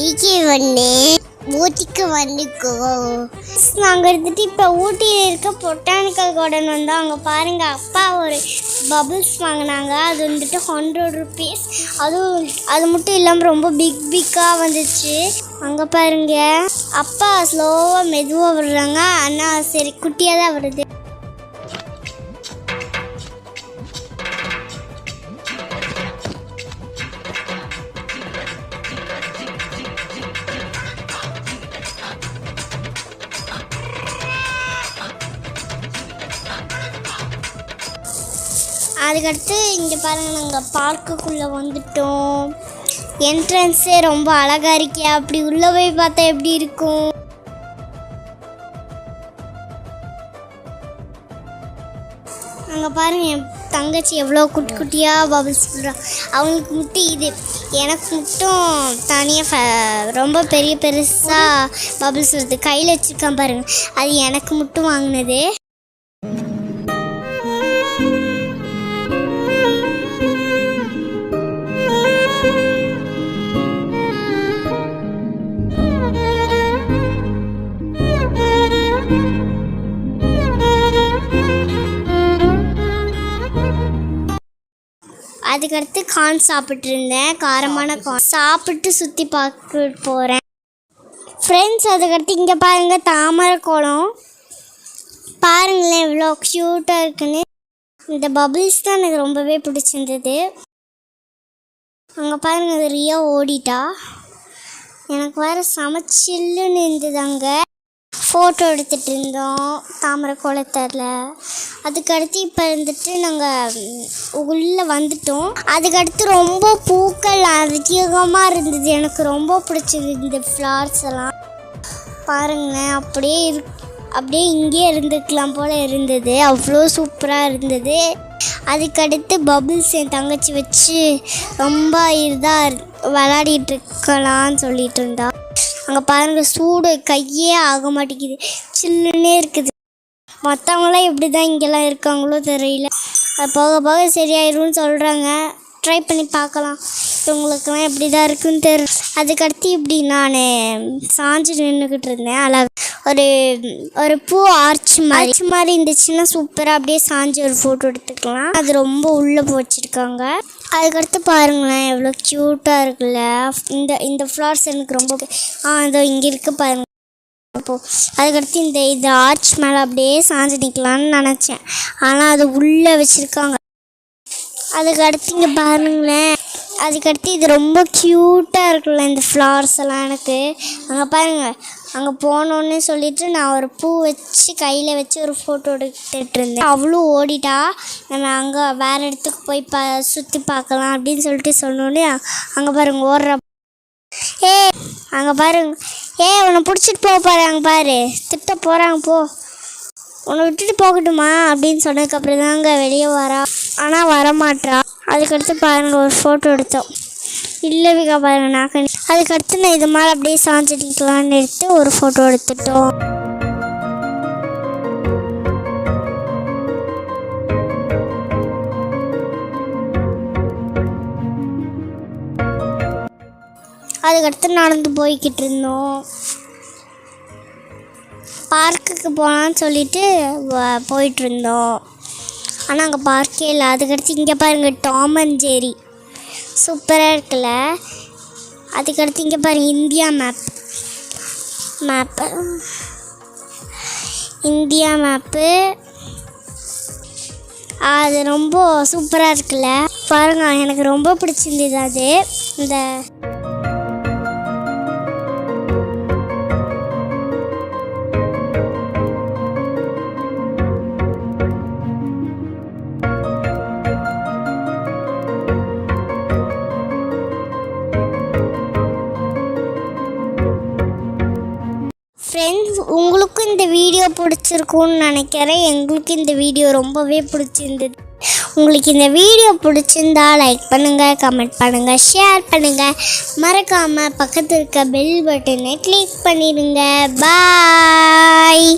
ஈகே வந்து ஊட்டிக்கு வந்துக்கோ. நாங்கள் இருந்துட்டு இப்போ ஊட்டியில் இருக்க பொட்டானிக்கல் கார்டன் வந்தோம். அங்கே பாருங்க அப்பா ஒரு பபிள்ஸ் வாங்கினாங்க. அது வந்துட்டு ஹண்ட்ரட் ருபீஸ் அதுவும் அது மட்டும் இல்லாமல் ரொம்ப பிக் பிக்காக வந்துச்சு. அங்கே பாருங்க அப்பா ஸ்லோவாக மெதுவாக விடுறாங்க. ஆனால் சரி குட்டியாக தான் வருது அதுக்கடுத்து இங்கே பாருங்கள் நாங்கள் பார்க்குக்குள்ளே வந்துட்டோம். என்ட்ரன்ஸே ரொம்ப அழகாக இருக்கே அப்படி உள்ளே போய் பார்த்தா எப்படி இருக்கும்? அங்கே பாருங்கள் என் தங்கச்சி எவ்வளோ குட்டி குட்டியாக பபிள்ஸ் விடுறான் அவங்களுக்கு மட்டும் இது. எனக்கு மட்டும் தனியாக ரொம்ப பெரிய பெருசாக பபிள்ஸ் வருது. கையில் வச்சுருக்கான் பாருங்கள் அது எனக்கு மட்டும் வாங்கினது. அதுக்கடுத்து கார்ன் சாப்பிட்டு இருந்தேன் காரமான கார்ன் சாப்பிட்டு சுற்றி பார்க்க போகிறேன் ஃப்ரெண்ட்ஸ் அதுக்கடுத்து இங்கே பாருங்க தாமரை குளம் பாருங்களேன் இவ்வளோ க்யூட்டாக இருக்குன்னு. இந்த பபிள்ஸ் தான் எனக்கு ரொம்பவே பிடிச்சிருந்தது. அங்கே பாருங்க அது ரியா ஓடிட்டா. எனக்கு வேறு சமைச்சில்லுன்னு இருந்தது அங்கே. ஃபோட்டோ எடுத்துகிட்டு இருந்தோம் தாமரை குளத்தில் அதுக்கடுத்து இப்போ இருந்துட்டு நாங்கள் உள்ளே வந்துட்டோம். அதுக்கடுத்து ரொம்ப பூக்கள் அதிகமாக இருந்தது. எனக்கு ரொம்ப பிடிச்சது இந்த ஃப்ளவர்ஸ் எல்லாம். பாருங்களேன் அப்படியே இரு அப்படியே இங்கேயே இருந்துக்கலாம் போல் இருந்தது. அவ்வளோ சூப்பராக இருந்தது. அதுக்கடுத்து பபுள்ஸ் என் தங்கச்சி வச்சு ரொம்ப இதாக விளாடிட்டு இருக்கலாம்னு சொல்லிட்டு இருந்தா. அங்கே பாருங்க சூடு கையே ஆக மாட்டேங்குது. சில்லுன்னே இருக்குது. மற்றவங்களாம் எப்படி தான் இங்கெல்லாம் இருக்காங்களோ தெரியல. அது போக போக சரியாயிரும்னு சொல்கிறாங்க ட்ரை பண்ணி பார்க்கலாம். இவங்களுக்கெல்லாம் எப்படி தான் இருக்குன்னு தெரியல அதுக்கடுத்து இப்படி நான் சாஞ்சு நின்றுக்கிட்டு இருந்தேன். அழகா ஒரு ஒரு பூ ஆர்ச் மாதிரி. Arch மாதிரி இருந்துச்சுன்னா சூப்பராக அப்படியே சாஞ்சு ஒரு ஃபோட்டோ எடுத்துக்கலாம். அது ரொம்ப உள்ளே வச்சுருக்காங்க அதுக்கடுத்து பாருங்களேன் எவ்வளோ க்யூட்டாக இருக்குல்ல. இந்த இந்த ஃப்ளவர்ஸ் எனக்கு ரொம்ப பி- ஆ அதோ இங்கே இருக்குது பாருங்க. அப்போ அதுக்கடுத்து இந்த இது ஆர்ச் மேலே அப்படியே சாஞ்சு நிற்கலான்னு நினச்சேன். ஆனால் அது உள்ளே வச்சுருக்காங்க. அதுக்கடுத்து இங்கே பாருங்களேன். அதுக்கடுத்து இது ரொம்ப க்யூட்டாக இருக்குல்ல இந்த ஃப்ளவர்ஸ் எல்லாம் எனக்கு. அங்கே பாருங்கள் அங்கே போனோன்னே சொல்லிட்டு நான் ஒரு பூ வச்சு கையில் வச்சு ஒரு ஃபோட்டோ எடுத்துட்டு இருந்தேன். அவ்வளோ ஓடிட்டா. நம்ம அங்கே வேறு இடத்துக்கு போய் பா சுற்றி பார்க்கலாம் அப்படின்னு சொல்லிட்டு சொன்னோன்னே அங்கே பாருங்க ஓடுற ஏ அங்கே பாருங்க. ஏ உன்னை பிடிச்சிட்டு போக போகிறாங்க பாரு. திட்ட போகிறாங்க போ. உன்னை விட்டுட்டு போகட்டுமா அப்படின்னு சொன்னதுக்கப்புறம் தாங்க வெளியே வரா. ஆனால் வரமாட்டா. அதுக்கடுத்து பாருங்கள் ஒரு ஃபோட்டோ எடுத்தோம். இல்லை விகா பாருங்க நான் அதுக்கடுத்து நான் இது மாதிரி அப்படியே சாஞ்சு எடுத்து ஒரு ஃபோட்டோ எடுத்துட்டோம். அதுக்கடுத்து நடந்து போய்கிட்டு இருந்தோம். பார்க்குக்கு போகலான்னு சொல்லிட்டு போயிட்டு இருந்தோம். ஆனால் அங்கே பார்க்கே இல்லை. அதுக்கடுத்து இங்கே பாருங்கள் டாம் அண்ட் ஜெரி சூப்பராக இருக்குல்ல? அதுக்கடுத்து இங்கே பாருங்க India map map India map அது ரொம்ப சூப்பராக இருக்குல்ல? பாருங்க எனக்கு ரொம்ப பிடிச்சிருந்தது அது. இந்த ஃப்ரெண்ட்ஸ் உங்களுக்கும் இந்த வீடியோ பிடிச்சிருக்கும்னு நினைக்கிறேன். எங்களுக்கு இந்த வீடியோ ரொம்பவே பிடிச்சிருந்தது. உங்களுக்கு இந்த வீடியோ பிடிச்சிருந்தா லைக் பண்ணுங்கள் கமெண்ட் பண்ணுங்கள் ஷேர் பண்ணுங்கள் மறக்காமல் பக்கத்தில் இருக்க பெல் பட்டனை கிளிக் பண்ணிடுங்க. பாய்